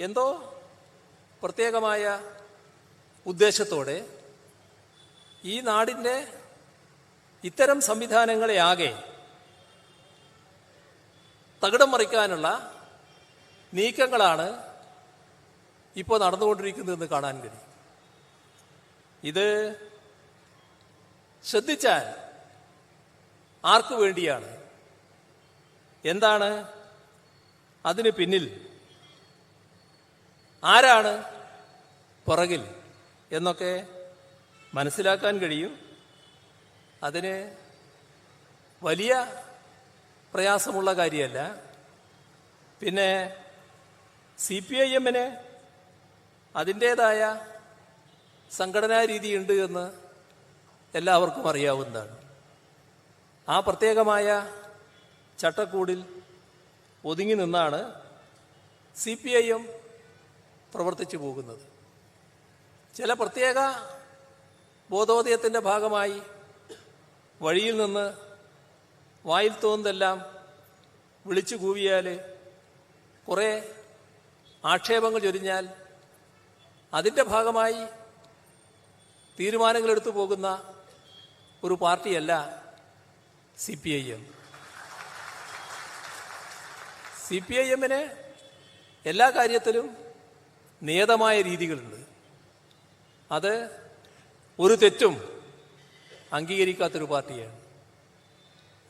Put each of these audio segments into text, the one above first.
എന്തോ പ്രത്യേകമായ ഉദ്ദേശത്തോടെ ഈ നാടിന്റെ ഇത്തരം സംവിധാനങ്ങളെ ആകെ തകിടം മറിക്കാനുള്ള നീക്കങ്ങളാണ് ഇപ്പോൾ നടന്നുകൊണ്ടിരിക്കുന്നതെന്ന് കാണാൻ കഴിയും. ഇത് ശ്രദ്ധിച്ചാൽ ആർക്കു വേണ്ടിയാണ്? എന്താണ് അതിന് പിന്നിൽ ആരാണ്? പുറകിൽ. എന്നൊക്കെ മനസ്സിലാക്കാൻ കഴിയും. അതിന് വലിയ പ്രയാസമുള്ള കാര്യമല്ല. പിന്നെ സി പി ഐ എമ്മിന് അതിന്റേതായ സംഘടനാ രീതിയുണ്ട് എന്ന് എല്ലാവർക്കും അറിയാവുന്നതാണ്. ആ പ്രത്യേകമായ ചട്ടക്കൂടിൽ ഒതുങ്ങി നിന്നാണ് സി പി ഐ എം പ്രവർത്തിച്ചു പോകുന്നത്. ചില പ്രത്യേക ബോധോദയത്തിന്റെ ഭാഗമായി വഴിയിൽ നിന്ന് വായിൽ തോന്നുന്നതെല്ലാം വിളിച്ചു കൂവിയാൽ കുറേ ആക്ഷേപങ്ങൾ ചൊരിഞ്ഞാൽ അതിന്റെ ഭാഗമായി തീരുമാനങ്ങൾ എടുത്തു പോകുന്ന ഒരു പാർട്ടിയല്ല C P I M. C P I എമ്മിന് എല്ലാ കാര്യത്തിലും നിയതമായ രീതികളുണ്ട്. അത് ഒരു തെറ്റും അംഗീകരിക്കാത്തൊരു പാർട്ടിയാണ്.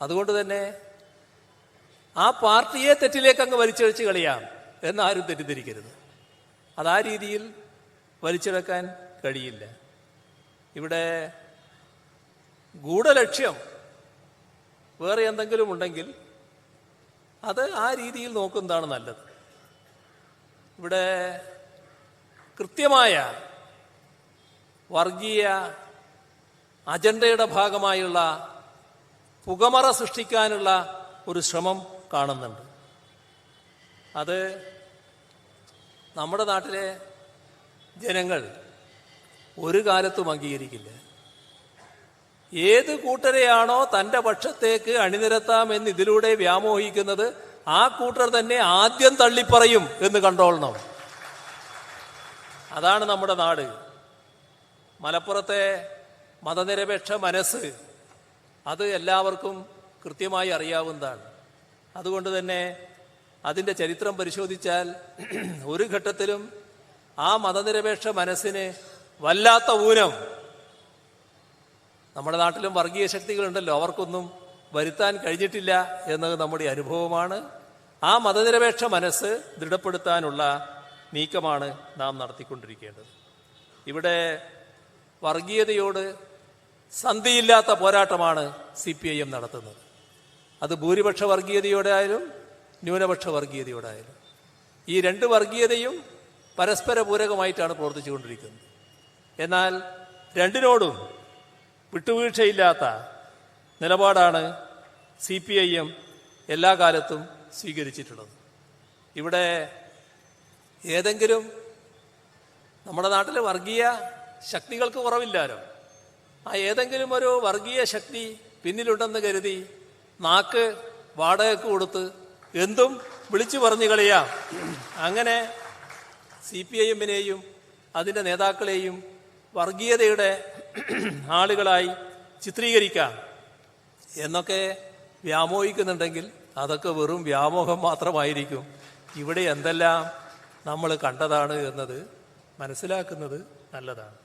അതുകൊണ്ട് തന്നെ ആ പാർട്ടിയെ തെറ്റിലേക്ക് അങ്ങ് വലിച്ചഴിച്ച് കളിയാം എന്നാരും തെറ്റിദ്ധരിക്കരുത്. അത് ആ രീതിയിൽ വലിച്ചിഴക്കാൻ കഴിയില്ല. ഇവിടെ ഗൂഢലക്ഷ്യം വേറെ എന്തെങ്കിലും ഉണ്ടെങ്കിൽ അത് ആ രീതിയിൽ നോക്കുന്നതാണ് നല്ലത്. ഇവിടെ കൃത്യമായ വർഗീയ അജണ്ടയുടെ ഭാഗമായുള്ള പുകമറ സൃഷ്ടിക്കാനുള്ള ഒരു ശ്രമം കാണുന്നുണ്ട്. അത് നമ്മുടെ നാട്ടിലെ ജനങ്ങൾ ഒരു കാലത്തും അംഗീകരിക്കില്ല. ഏത് കൂട്ടരെയാണോ തന്റെ പക്ഷത്തേക്ക് അണിനിരത്താമെന്ന് ഇതിലൂടെ വ്യാമോഹിക്കുന്നത് ആ കൂട്ടർ തന്നെ ആദ്യം തള്ളിപ്പറയും എന്ന് കണ്ടോളണം. അതാണ് നമ്മുടെ നാട്. മലപ്പുറത്തെ മതനിരപേക്ഷ മനസ്സ് അത് എല്ലാവർക്കും കൃത്യമായി അറിയാവുന്നതാണ്. അതുകൊണ്ട് തന്നെ അതിന്റെ ചരിത്രം പരിശോധിച്ചാൽ ഒരു ഘട്ടത്തിലും ആ മതനിരപേക്ഷ മനസ്സിന് വല്ലാത്ത ഊനം നമ്മുടെ നാട്ടിലും വർഗീയ ശക്തികളുണ്ടല്ലോ. അവർക്കൊന്നും വരുത്താൻ കഴിഞ്ഞിട്ടില്ല എന്നത് നമ്മുടെ അനുഭവമാണ്. ആ മതനിരപേക്ഷ മനസ്സ് ദൃഢപ്പെടുത്താനുള്ള നീക്കമാണ് നാം നടത്തിക്കൊണ്ടിരിക്കേണ്ടത്. ഇവിടെ വർഗീയതയോട് സന്ധിയില്ലാത്ത പോരാട്ടമാണ് സി പി ഐ എം നടത്തുന്നത്. അത് ഭൂരിപക്ഷ വർഗീയതയോടെ ആയാലും ന്യൂനപക്ഷ വർഗീയതയോടെ ആയാലും. ഈ രണ്ട് വർഗീയതയും പരസ്പര പൂരകമായിട്ടാണ് പ്രവർത്തിച്ചുകൊണ്ടിരിക്കുന്നത്. എന്നാൽ രണ്ടിനോടും വിട്ടുവീഴ്ചയില്ലാത്ത നിലപാടാണ് സി പി ഐ എം എല്ലാ കാലത്തും സ്വീകരിച്ചിട്ടുള്ളത്. ഇവിടെ ഏതെങ്കിലും നമ്മുടെ നാട്ടിൽ വർഗീയ ശക്തികൾക്ക് കുറവില്ലാലോ? ആ ഏതെങ്കിലും ഒരു വർഗീയ ശക്തി പിന്നിലുണ്ടെന്ന് കരുതി നാക്ക് വാടകയ്ക്ക് കൊടുത്ത് എന്തും വിളിച്ചു പറഞ്ഞു കളിയാം. അങ്ങനെ സി പി ഐ എമ്മിനെയും അതിന്റെ നേതാക്കളെയും വർഗീയതയുടെ ആളുകളായി ചിത്രീകരിക്കാം. എന്നൊക്കെ വ്യാമോഹിക്കുന്നുണ്ടെങ്കിൽ അതൊക്കെ വെറും വ്യാമോഹം മാത്രമായിരിക്കും. ഇവിടെ എന്തെല്ലാം നമ്മൾ കണ്ടതാണ് എന്നത് മനസ്സിലാക്കുന്നത് നല്ലതാണ്.